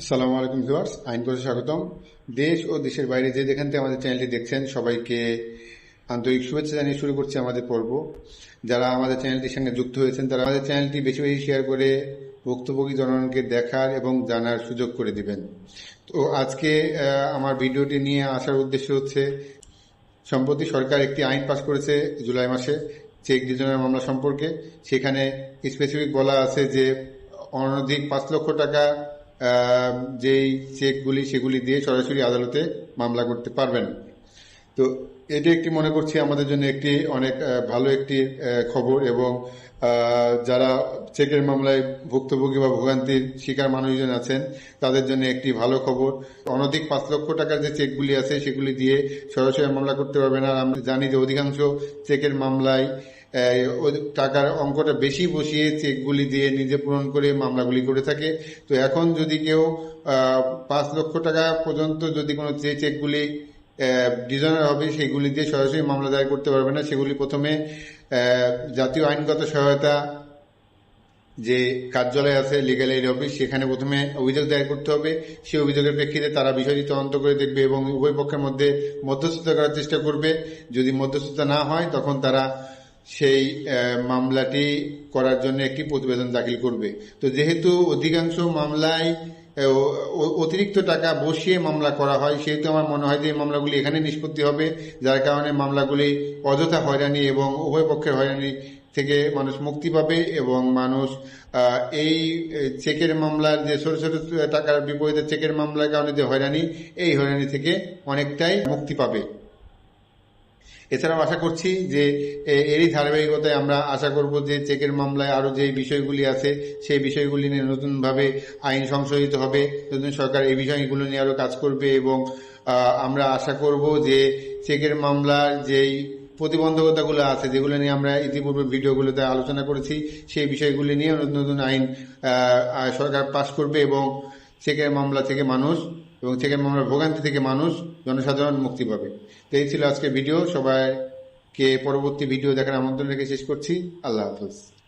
আসসালামু আলাইকুম ভিউয়ার্স, আইন কোর্সে স্বাগতম। দেশ ও দেশের বাইরে যে যেখান থেকে আমাদের চ্যানেলটি দেখছেন, সবাইকে আন্তরিক শুভেচ্ছা জানিয়ে শুরু করছি আমাদের পর্ব। যারা আমাদের চ্যানেলটির সঙ্গে যুক্ত হয়েছেন, তারা আমাদের চ্যানেলটি বেশি বেশি শেয়ার করে ভুক্তভোগী জনগণকে দেখার এবং জানার সুযোগ করে দিবেন। তো আজকে আমার ভিডিওটি নিয়ে আসার উদ্দেশ্য হচ্ছে, সম্প্রতি সরকার একটি আইন পাশ করেছে জুলাই মাসে, চেক ডিজনের মামলা সম্পর্কে। সেখানে স্পেসিফিক বলা আছে যে অনধিক পাঁচ লক্ষ টাকা যেই চেকগুলি, সেগুলি দিয়ে সরাসরি আদালতে মামলা করতে পারবেন। তো এটি একটি, মনে করছি, আমাদের জন্য একটি অনেক ভালো একটি খবর এবং যারা চেকের মামলায় ভুক্তভোগী বা ভোগান্তির শিকার মানুষজন আছেন, তাদের জন্য একটি ভালো খবর। অনধিক পাঁচ লক্ষ টাকার যে চেকগুলি আছে, সেগুলি দিয়ে সরাসরি মামলা করতে পারবেন। আর আমরা জানি যে অধিকাংশ চেকের মামলায় টাকার অঙ্কটা বেশি বসিয়ে চেকগুলি দিয়ে নিজে পূরণ করে মামলাগুলি করে থাকে। তো এখন যদি কেউ পাঁচ লক্ষ টাকা পর্যন্ত যদি কোনো যে চেকগুলি ডিজাইনার হবে, সেগুলি দিয়ে সরাসরি মামলা দায়ের করতে পারবে না। সেগুলি প্রথমে জাতীয় আইনগত সহায়তা যে কার্যালয় আছে লিগাল এইড অফিস সেখানে প্রথমে অভিযোগ দায়ের করতে হবে। সেই অভিযোগের প্রেক্ষিতে তারা বিষয়টি তদন্ত করে দেখবে এবং উভয় পক্ষের মধ্যে মধ্যস্থতা করার চেষ্টা করবে। যদি মধ্যস্থতা না হয়, তখন তারা সেই মামলাটি করার জন্য একটি প্রতিবেদন দাখিল করবে। তো যেহেতু অধিকাংশ মামলায় অতিরিক্ত টাকা বসিয়ে মামলা করা হয়, সেহেতু আমার মনে হয় যে এই মামলাগুলি এখানে নিষ্পত্তি হবে, যার কারণে মামলাগুলি অযথা হয়রানি এবং উভয় পক্ষের হয়রানি থেকে মানুষ মুক্তি পাবে এবং মানুষ এই চেকের মামলার যে ছোট ছোট টাকার বিপরীতে চেকের মামলার কারণে যে হয়রানি, এই হয়রানি থেকে অনেকটাই মুক্তি পাবে। এছাড়াও আশা করছি যে এরই ধারাবাহিকতায় আমরা আশা করব যে, চেকের মামলায় আরও যে বিষয়গুলি আছে, সেই বিষয়গুলি নিয়ে নতুনভাবে আইন সংশোধিত হবে। নতুন সরকার এই বিষয়গুলো নিয়ে আরও কাজ করবে এবং আমরা আশা করব যে, চেকের মামলার যেই প্রতিবন্ধকতাগুলো আছে, যেগুলো নিয়ে আমরা ইতিপূর্বে ভিডিওগুলোতে আলোচনা করেছি, সেই বিষয়গুলি নিয়ে নতুন নতুন আইন সরকার পাশ করবে এবং চেকের মামলা থেকে মানুষ এবং থেকে মামলার ভোগান্তি থেকে মানুষ জনসাধারণ মুক্তি পাবে। তো এই ছিল আজকের ভিডিও। সবাইকে পরবর্তী ভিডিও দেখার আমন্ত্রণ রেখে শেষ করছি। আল্লাহ হাফিজ।